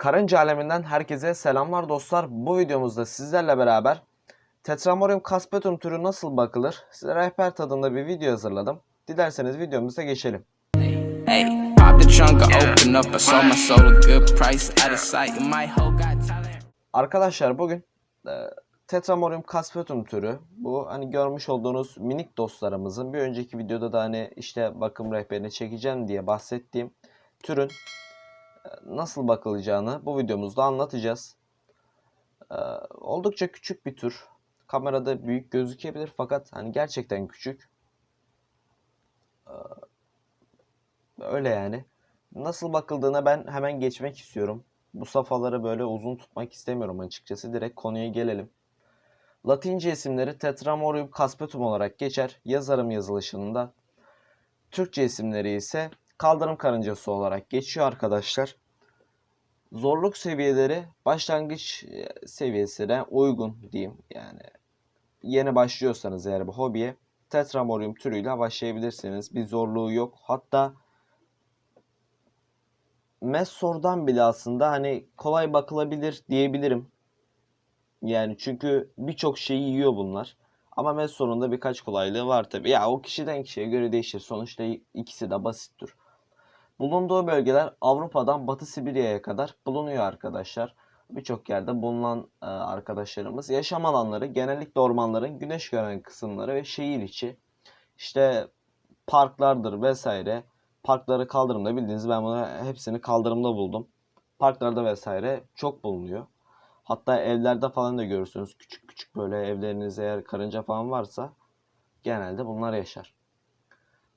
Karınca aleminden herkese selamlar dostlar. Bu videomuzda sizlerle beraber Tetramorium caspetum türü nasıl bakılır? Size rehber tadında bir video hazırladım. Dilerseniz videomuza geçelim. Hey. Arkadaşlar bugün e, Tetramorium caspetum türü bu hani görmüş olduğunuz minik dostlarımızın bir önceki videoda da hani işte bakım rehberini çekeceğim diye bahsettiğim türün nasıl bakılacağını bu videomuzda anlatacağız. E, oldukça küçük bir tür. Kamerada büyük gözükebilir fakat hani gerçekten küçük. E, öyle yani. Nasıl bakıldığına ben hemen geçmek istiyorum. Bu safhaları böyle uzun tutmak istemiyorum açıkçası. Direkt konuya gelelim. Latince isimleri Tetramorium caspetum olarak geçer. Yazarım yazılışında. Türkçe isimleri ise kaldırım karıncası olarak geçiyor arkadaşlar. Zorluk seviyeleri başlangıç e, seviyesine uygun diyeyim. Yani yeni başlıyorsanız eğer bu hobiye Tetramorium türüyle başlayabilirsiniz. Bir zorluğu yok. Hatta Messor'dan bile aslında hani kolay bakılabilir diyebilirim. Yani çünkü birçok şeyi yiyor bunlar. Ama Messor'un da birkaç kolaylığı var tabi. Ya o kişiden kişiye göre değişir. Sonuçta ikisi de basittir. Bulunduğu bölgeler Avrupa'dan Batı Sibirya'ya kadar bulunuyor arkadaşlar. Birçok yerde bulunan e, arkadaşlarımız. Yaşam alanları genellikle ormanların güneş gören kısımları ve şehir içi. İşte parklardır vesaire. Parkları kaldırımda bildiğiniz ben bunu hepsini kaldırımda buldum. Parklarda vesaire çok bulunuyor. Hatta evlerde falan da görürsünüz. Küçük küçük böyle evlerinizde eğer karınca falan varsa genelde bunlar yaşar.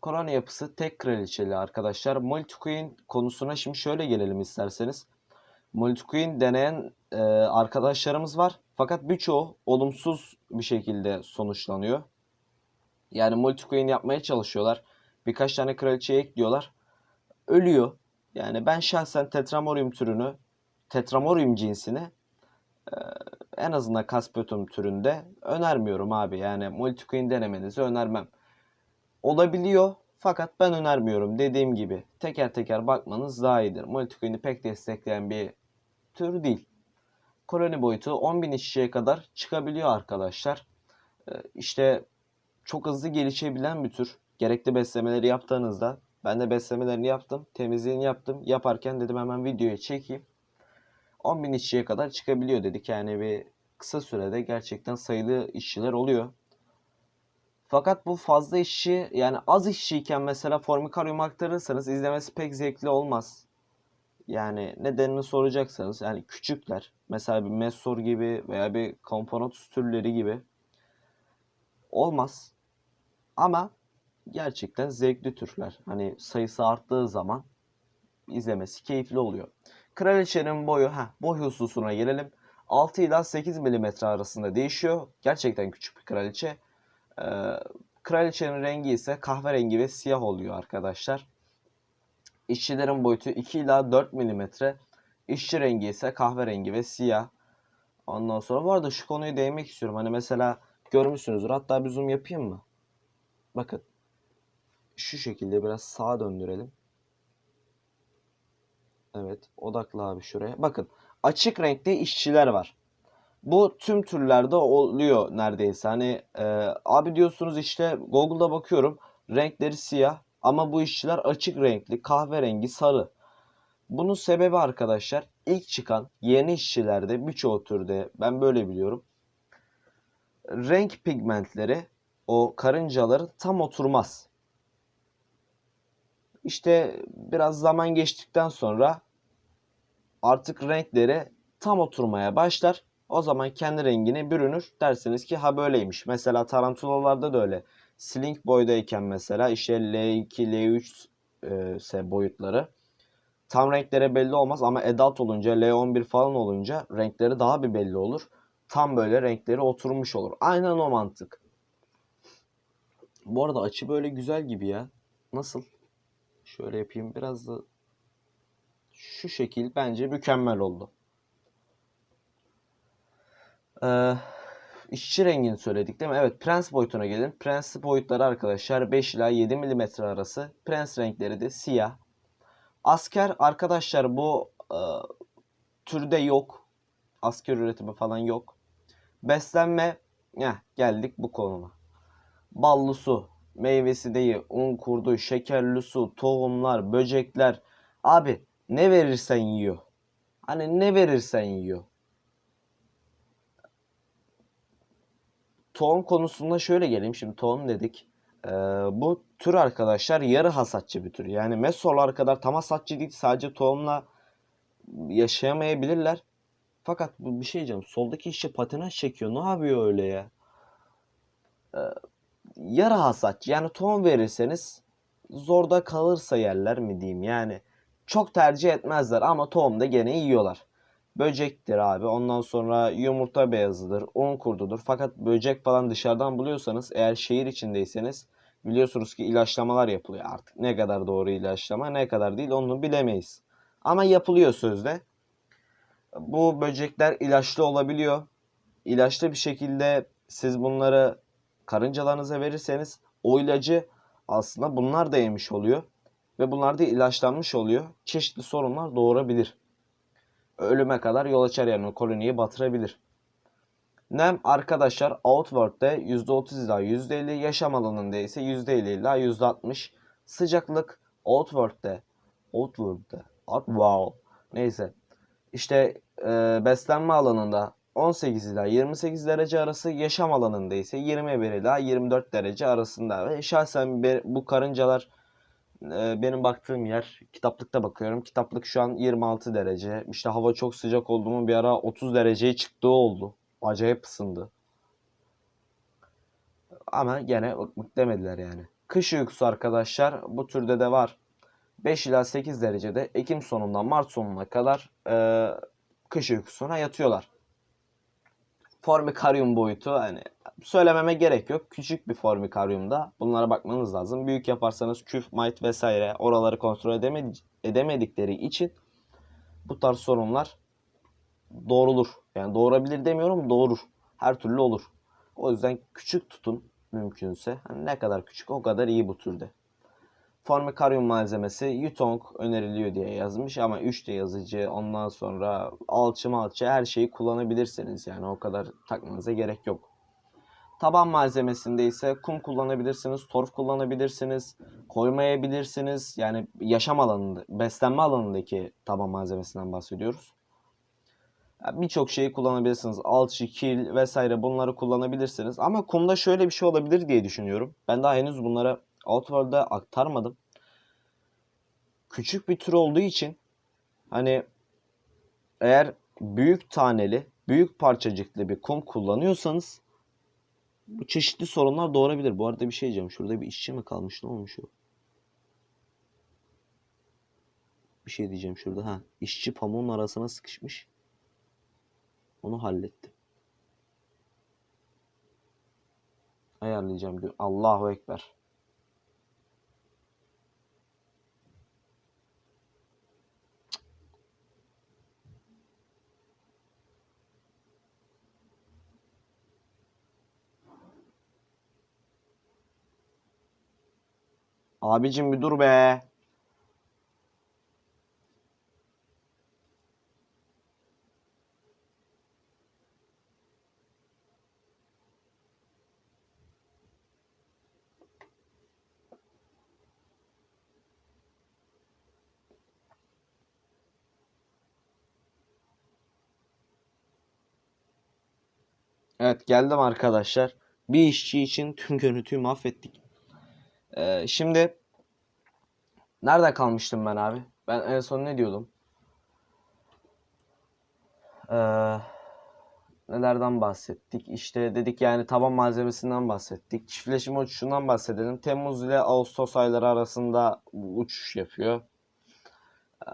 Korona yapısı tek kraliçeli arkadaşlar. Multiqueen konusuna şimdi şöyle gelelim isterseniz. Multiqueen deneyen e, arkadaşlarımız var. Fakat birçoğu olumsuz bir şekilde sonuçlanıyor. Yani multiqueen yapmaya çalışıyorlar. Birkaç tane kraliçeye ekliyorlar. Ölüyor. Yani ben şahsen Tetramorium türünü, Tetramorium cinsini e, en azından Caspetum türünde önermiyorum abi. Yani multiqueen denemenizi önermem. Olabiliyor fakat ben önermiyorum. Dediğim gibi teker teker bakmanız daha iyidir. Multiqueen'i pek destekleyen bir tür değil. Koloni boyutu 10.000 işçiye kadar çıkabiliyor arkadaşlar. E, işte çok hızlı gelişebilen bir tür. Gerekli beslemeleri yaptığınızda ben de beslemelerini yaptım, temizliğini yaptım. Yaparken dedim hemen videoya çekeyim. 10.000 işçiye kadar çıkabiliyor dedik. Yani bir kısa sürede gerçekten sayılı işçiler oluyor. Fakat bu fazla işçi yani az işçiyken mesela Formicarium aktarırsanız izlemesi pek zevkli olmaz. Yani nedenini soracaksanız yani küçükler mesela bir Messor gibi veya bir Componotus türleri gibi olmaz. Ama gerçekten zevkli türler. Hani sayısı arttığı zaman izlemesi keyifli oluyor. Kraliçenin boyu, ha boy hususuna gelelim. 6 ila 8 mm arasında değişiyor. Gerçekten küçük bir kraliçe. Ee, kraliçenin rengi ise kahverengi ve siyah oluyor arkadaşlar. İşçilerin boyutu 2 ila 4 mm. İşçi rengi ise kahverengi ve siyah. Ondan sonra bu arada şu konuyu değinmek istiyorum. Hani mesela görmüşsünüzdür. Hatta bir zoom yapayım mı? Bakın. Şu şekilde biraz sağa döndürelim. Evet. Odaklı abi şuraya. Bakın. Açık renkte işçiler var. Bu tüm türlerde oluyor neredeyse. Hani e, abi diyorsunuz işte Google'da bakıyorum. Renkleri siyah ama bu işçiler açık renkli, kahverengi, sarı. Bunun sebebi arkadaşlar ilk çıkan yeni işçilerde birçoğu türde ben böyle biliyorum. Renk pigmentleri o karıncaların tam oturmaz. İşte biraz zaman geçtikten sonra artık renkleri tam oturmaya başlar. O zaman kendi rengine bürünür. Dersiniz ki ha böyleymiş. Mesela tarantulalarda da öyle. Slink boydayken mesela işte L2, L3 e, ise boyutları tam renklere belli olmaz ama adult olunca L11 falan olunca renkleri daha bir belli olur. Tam böyle renkleri oturmuş olur. Aynen o mantık. Bu arada açı böyle güzel gibi ya. Nasıl? Şöyle yapayım. Biraz da şu şekil bence mükemmel oldu. Ee, işçi rengini söyledik değil mi? Evet prens boyutuna gelin. Prens boyutları arkadaşlar 5 ila 7 mm arası. Prens renkleri de siyah. Asker arkadaşlar bu e, türde yok. Asker üretimi falan yok. Beslenme Heh, geldik bu konuma. Ballı su, meyvesi değil, un kurdu, şekerli su, tohumlar, böcekler. Abi ne verirsen yiyor. Hani ne verirsen yiyor. Tohum konusunda şöyle geleyim. Şimdi tohum dedik. Ee, bu tür arkadaşlar yarı hasatçı bir tür. Yani mesolar kadar tam hasatçı değil. Sadece tohumla yaşayamayabilirler. Fakat bu bir şey diyeceğim. Soldaki işçi patinaj çekiyor. Ne yapıyor öyle ya? Ee, yarı hasatçı. Yani tohum verirseniz zorda kalırsa yerler mi diyeyim. Yani çok tercih etmezler ama tohum da gene yiyorlar. Böcektir abi. Ondan sonra yumurta beyazıdır. Un kurdudur. Fakat böcek falan dışarıdan buluyorsanız eğer şehir içindeyseniz biliyorsunuz ki ilaçlamalar yapılıyor. Artık ne kadar doğru ilaçlama ne kadar değil onu bilemeyiz. Ama yapılıyor sözde. Bu böcekler ilaçlı olabiliyor. İlaçlı bir şekilde siz bunları karıncalarınıza verirseniz o ilacı aslında bunlar da yemiş oluyor. Ve bunlar da ilaçlanmış oluyor. Çeşitli sorunlar doğurabilir. Ölüme kadar yol açar yani koloniyi batırabilir. Nem arkadaşlar Outward'de %30 ila %50, yaşam alanında ise %50 ila %60. Sıcaklık Outward'de Outward'de Out, wow. Neyse. İşte e, beslenme alanında 18 ila 28 derece arası, yaşam alanında ise 21 ila 24 derece arasında. Ve şahsen bu karıncalar e, benim baktığım yer kitaplıkta bakıyorum. Kitaplık şu an 26 derece. İşte hava çok sıcak oldu mu bir ara 30 dereceye çıktığı oldu. Acayip ısındı. Ama gene ırkmık demediler yani. Kış uykusu arkadaşlar bu türde de var. 5 ila 8 derecede Ekim sonundan Mart sonuna kadar e, kış uykusuna yatıyorlar. Formikaryum boyutu hani söylememe gerek yok. Küçük bir formikaryumda bunlara bakmanız lazım. Büyük yaparsanız küf, might vesaire oraları kontrol edemedi- edemedikleri için bu tarz sorunlar doğrulur. Yani doğurabilir demiyorum doğurur. Her türlü olur. O yüzden küçük tutun mümkünse. Hani ne kadar küçük o kadar iyi bu türde. Formikaryum malzemesi Yutong öneriliyor diye yazmış ama 3 de yazıcı ondan sonra alçı malçı her şeyi kullanabilirsiniz yani o kadar takmanıza gerek yok. Taban malzemesinde ise kum kullanabilirsiniz, torf kullanabilirsiniz, koymayabilirsiniz. Yani yaşam alanında, beslenme alanındaki taban malzemesinden bahsediyoruz. Birçok şeyi kullanabilirsiniz. Alçı, kil vesaire bunları kullanabilirsiniz. Ama kumda şöyle bir şey olabilir diye düşünüyorum. Ben daha henüz bunlara Outworld'da aktarmadım. Küçük bir tür olduğu için hani eğer büyük taneli, büyük parçacıklı bir kum kullanıyorsanız bu çeşitli sorunlar doğurabilir. Bu arada bir şey diyeceğim. Şurada bir işçi mi kalmış? Ne olmuş o? Bir şey diyeceğim şurada. Ha, işçi pamuğun arasına sıkışmış. Onu hallettim. Ayarlayacağım. Allahu Ekber. Abicim bir dur be. Evet geldim arkadaşlar. Bir işçi için tüm görüntüyü mahvettik. Ee, şimdi nerede kalmıştım ben abi? Ben en son ne diyordum? Ee, nelerden bahsettik? İşte dedik yani taban malzemesinden bahsettik. Çiftleşim uçuşundan bahsedelim. Temmuz ile Ağustos ayları arasında uçuş yapıyor. Ee,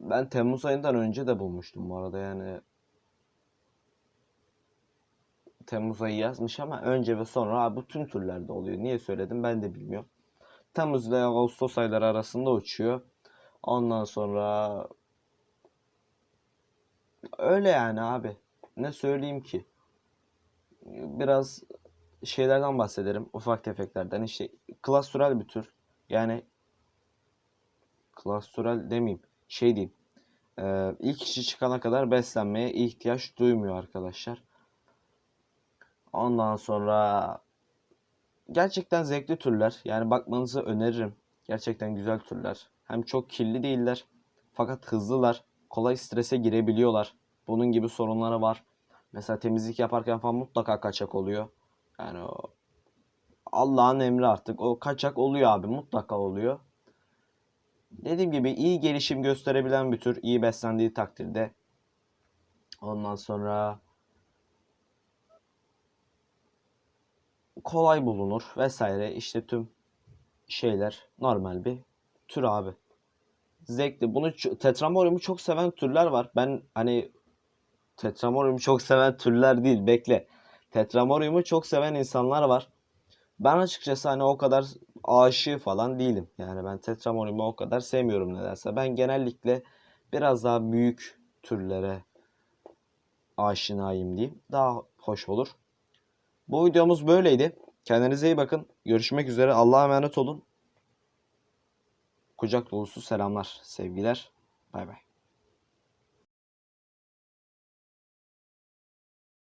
ben Temmuz ayından önce de bulmuştum bu arada yani. Temmuz ayı yazmış ama önce ve sonra abi bu tüm türlerde oluyor. Niye söyledim ben de bilmiyorum. Temmuz ile Ağustos ayları arasında uçuyor. Ondan sonra öyle yani abi. Ne söyleyeyim ki? Biraz şeylerden bahsederim. Ufak tefeklerden. İşte klastürel bir tür. Yani klastürel demeyeyim. Şey diyeyim. e, ilk işi çıkana kadar beslenmeye ihtiyaç duymuyor arkadaşlar. Ondan sonra gerçekten zevkli türler. Yani bakmanızı öneririm. Gerçekten güzel türler. Hem çok kirli değiller. Fakat hızlılar. Kolay strese girebiliyorlar. Bunun gibi sorunları var. Mesela temizlik yaparken falan mutlaka kaçak oluyor. Yani o Allah'ın emri artık. O kaçak oluyor abi. Mutlaka oluyor. Dediğim gibi iyi gelişim gösterebilen bir tür. iyi beslendiği takdirde. Ondan sonra kolay bulunur vesaire. İşte tüm şeyler normal bir tür abi. Zevkli. Bunu Tetramorium'u çok seven türler var. Ben hani Tetramorium'u çok seven türler değil. Bekle. Tetramorium'u çok seven insanlar var. Ben açıkçası hani o kadar aşığı falan değilim. Yani ben Tetramorium'u o kadar sevmiyorum nedense. Ben genellikle biraz daha büyük türlere aşinayım diyeyim. Daha hoş olur. Bu videomuz böyleydi. Kendinize iyi bakın. Görüşmek üzere. Allah'a emanet olun. Kucak dolusu selamlar, sevgiler. Bay bay.